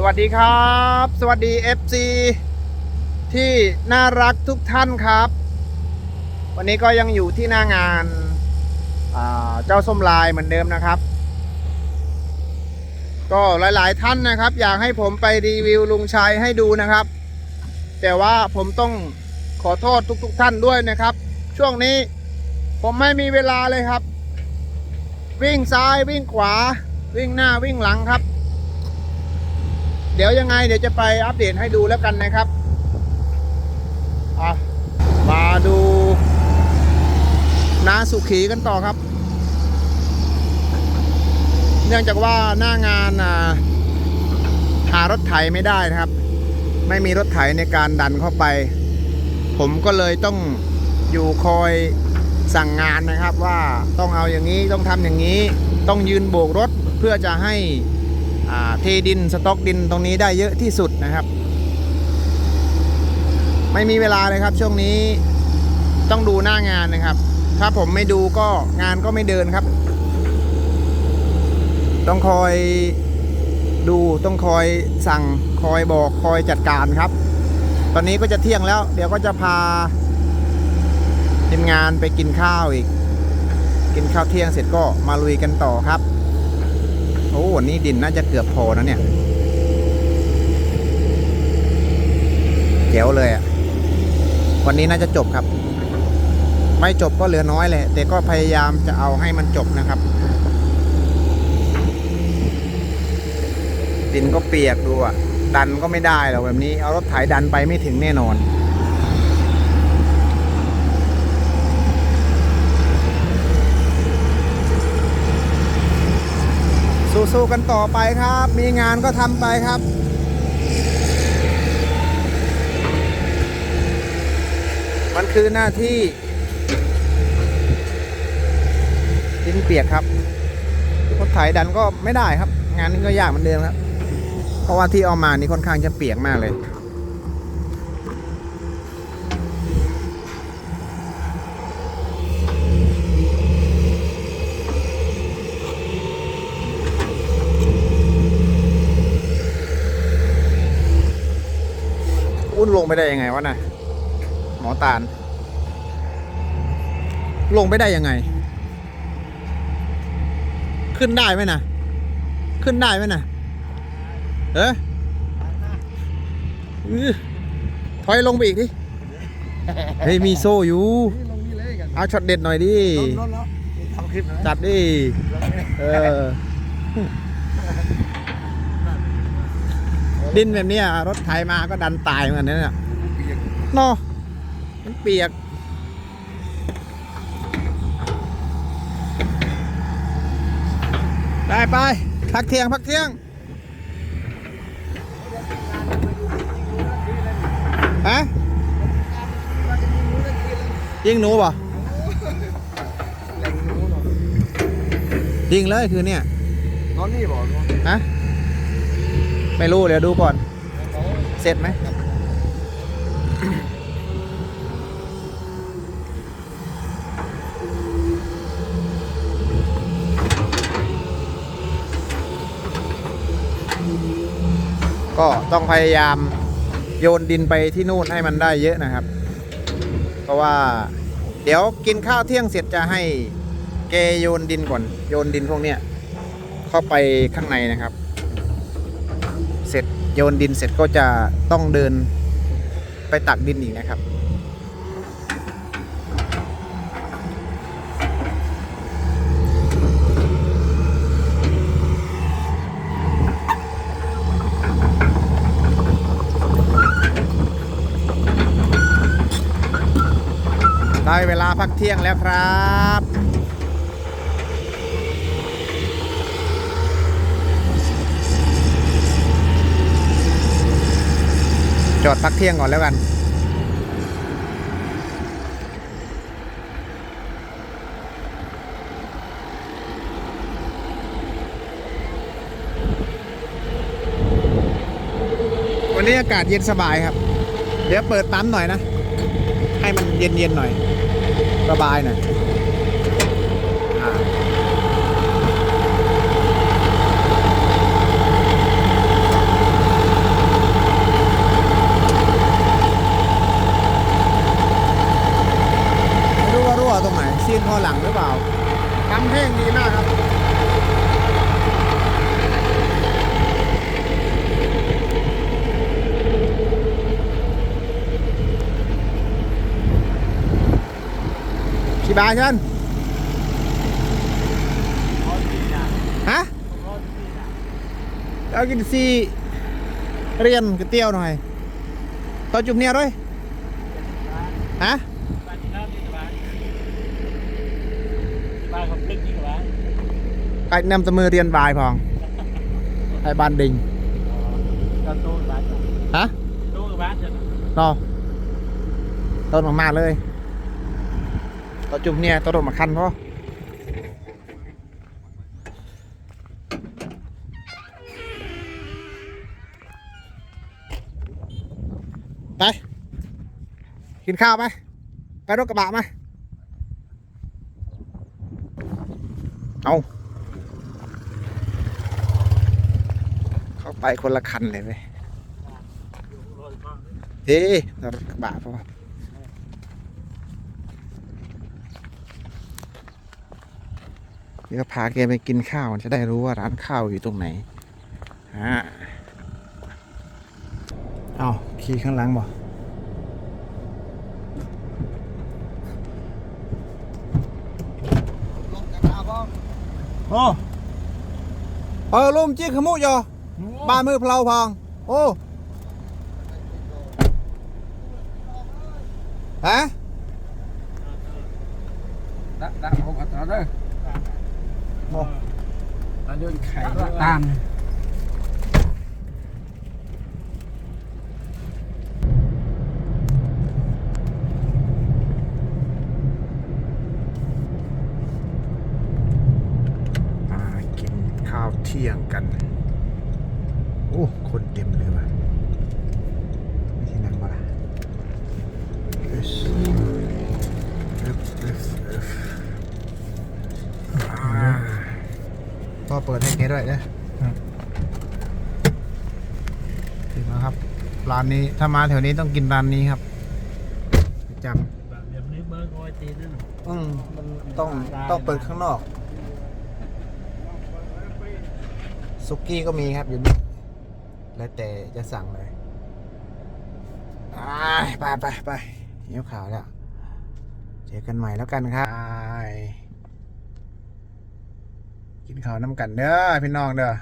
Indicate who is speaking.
Speaker 1: สวัสดีครับ สวัสดี FC ที่น่ารักทุกท่านครับ วันนี้ก็ยังอยู่ที่หน้างานาเจ้าส้มลายเหมือนเดิมนะครับ ก็หลายๆท่านนะครับ อยากให้ผมไปรีวิวลุงชัยให้ดูนะครับ แต่ว่าผมต้องขอโทษทุกๆท่านด้วยนะครับ ช่วงนี้ผมไม่มีเวลาเลยครับ วิ่งซ้ายวิ่งขวา วิ่งหน้าวิ่งหลังครับ เดี๋ยวยังไงเดี๋ยวจะไปอัปเดตให้ดูแล้วกันนะครับมาดูนาสุขีกันต่อครับ เนื่องจากว่าหน้างานาหารถไถไม่ได้นะครับ ไม่มีรถไถในการดันเข้าไป ผมก็เลยต้องอยู่คอยสั่งงานนะครับว่าต้องเอาอย่างนี้ต้องทำอย่างนี้ ต้องยืนโบกรถเพื่อจะให้ เทดินสต็อกดินตรงนี้ได้เยอะที่สุดนะครับ ไม่มีเวลาเลยครับ ช่วงนี้ต้องดูหน้างานนะครับ ถ้าผมไม่ดูก็งานก็ไม่เดินครับ ต้องคอยดูต้องคอยสั่งคอยบอกคอยจัดการครับ ตอนนี้ก็จะเที่ยงแล้ว เดี๋ยวก็จะพาทีมงานไปกินข้าวอีก กินข้าวเที่ยงเสร็จก็มาลุยกันต่อครับ อ้วันนี้ดินน่าจะเกือบพอนะเนี่ยเจ๋วเลยอะ่ะ วันนี้น่าจะจบครับ ไม่จบก็เหลือน้อยเลยแต่ก็พยายามจะเอาให้มันจบนะครับ ดินก็เปียกดูอะ ดันก็ไม่ได้หรอกแบบนี้ เอารถไถดันไปไม่ถึงแน่นอน สู้ๆกันต่อไปครับ มีงานก็ทำไปครับมันคือหน้าที่ดินเปียกครับรถไถดันก็ไม่ได้ครับ งานนี้ก็ยากเหมือนเดิมครับ เพราะว่าที่เอามานี่ค่อนข้างจะเปียกมากเลย อุ้นลงไปได้ยังไงวะน่ะหมอตาล ลงไปได้ยังไง ขึ้นได้ไหมนะขึ้นได้ไหมนะเอออื้อถอยลงไปอีกดิ เฮ้ยมีโซ่อยู่
Speaker 2: ลงนี่เลยกัน
Speaker 1: เอาช็อตเด็ดหน่อยดิ
Speaker 2: ลดลดแล้วทำคลิปนะ
Speaker 1: จัดดิ เออ ดินแบบเนี้ยรถไถมาก็ดันตายเหมือนกันนะเนี่ย
Speaker 2: เปียก
Speaker 1: เนาะมันเปียกได้ไปพักเที่ยงพักเที่ยงฮะยิงหนูป่ะ
Speaker 2: แหล่งนู้นหรอ
Speaker 1: ยิงเลยคือเนี่ย
Speaker 2: นอนนี่บอกนอน
Speaker 1: ฮะ ไม่รู้เดี๋ยวดูก่อน เสร็จไหมก็ต้องพยายามโยนดินไปที่นู่นให้มันได้เยอะนะครับ เพราะว่าเดี๋ยวกินข้าวเที่ยงเสร็จจะให้เกโยนดินก่อน โยนดินพวกเนี้ยเข้าไปข้างในนะครับ เสร็จโยนดินเสร็จก็จะต้องเดินไปตักดินอีกนะครับได้เวลาพักเที่ยงแล้วครับ จอดพักเที่ยงก่อนแล้วกัน วันนี้อากาศเย็นสบายครับ เดี๋ยวเปิดปั๊มหน่อยนะ ให้มันเย็นๆหน่อย สบายหน่อย 13 chân
Speaker 3: hả? Đó cái si riêng cái tiêu này.
Speaker 1: Tao chụp
Speaker 3: nè rồi hả? Cách năm tao mưa
Speaker 1: riêng bài phòng. Hay ban đình. Hả? Đâu? Tôi mà mà lên ต่อจุ่มเนี่ยต้นรถมาคันพ่อไป กินข้าวไหมไปรถกระบะไหมเอาเข้าไปคนละคันเลยเว้ยเอ๊ะรถกระบะพ่อ เดี๋ยวพาแกไปกินข้าวจะได้รู้ว่าร้านข้าวอยู่ตรงไหนฮะเอาขี่ข้างหลังบ่
Speaker 2: ลงจากขาบ้อง
Speaker 1: โอ้เออลุมจี้ขมุยอบ้านมือเพลาพอง โอ้ฮะ
Speaker 2: ดะดะผมขอต่อเด้อ
Speaker 1: โอ้
Speaker 2: ตาโยนไข่ตาม
Speaker 1: มากินข้าวเที่ยงกัน โอ้ คนเต็มเลยว่ะไม่ใช่นั่งมาละเอิ๊ชเอิ๊บเอิ๊บเอิ๊บอ่าพ่อ เปิดให้แกด้วยนะถึงแล้วครับ ร้านนี้ถ้ามาแถวนี้ต้องกินร้านนี้ครับประจำ
Speaker 3: แบบแบบนี้เบอร์คอยตีนั่น
Speaker 1: อืมมันต้องต้องเปิดข้างนอกซุกี้ก็มีครับอยู่นี่แล้วแต่จะสั่งเลยไปไปไปไปเนี้ยวขาวแล้วเจอกันใหม่แล้วกันครับไป กินข้าวน้ำกันเด้อพี่น้องเด้อ